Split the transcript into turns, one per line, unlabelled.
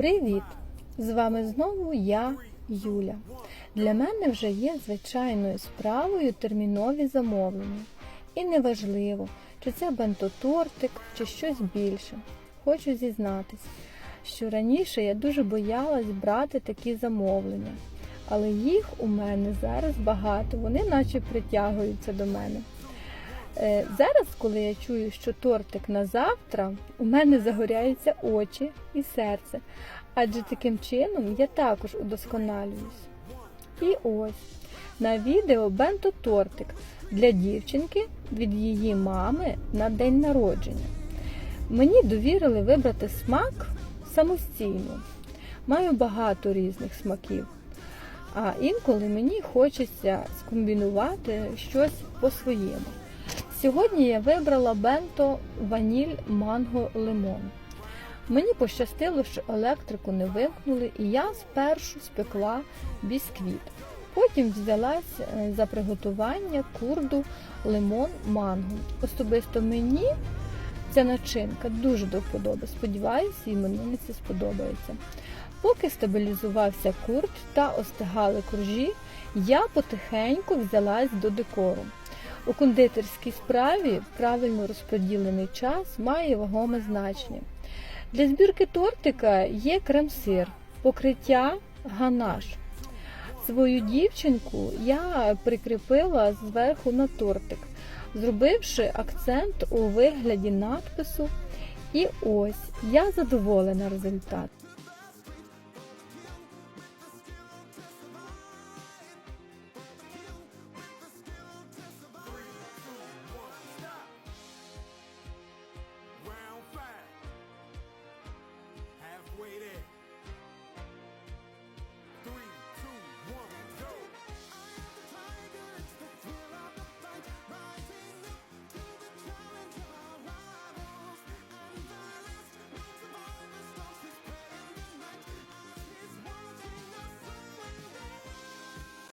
Привіт! З вами знову я, Юля. Для мене вже є звичайною справою термінові замовлення. І неважливо, чи це бентотортик, чи щось більше. Хочу зізнатись, що раніше я дуже боялась брати такі замовлення, але їх у мене зараз багато, вони наче притягуються до мене. Е, Зараз, коли я чую, що тортик на завтра, у мене загоряються очі і серце, адже таким чином я також удосконалююсь. І ось на відео бенто тортик для дівчинки від її мами на день народження. Мені довірили вибрати смак самостійно. Маю багато різних смаків. А інколи мені хочеться скомбінувати щось по-своєму. Сьогодні я вибрала бенто ваніль манго лимон. Мені пощастило, що електрику не вимкнули, і я спершу спекла бісквіт. Потім взялась е, за приготування курду лимон манго. Особисто мені ця начинка дуже до вподоби. Сподіваюся, і мені це сподобається. Поки стабілізувався курд та остигали коржі, я потихеньку взялась до декору. У кондитерській справі правильно розподілений час має вагоме значення. Для збірки тортика є крем-сир, покриття ганаш. Свою дівчинку я прикріпила зверху на тортик, зробивши акцент у вигляді надпису. І ось я задоволена результатом.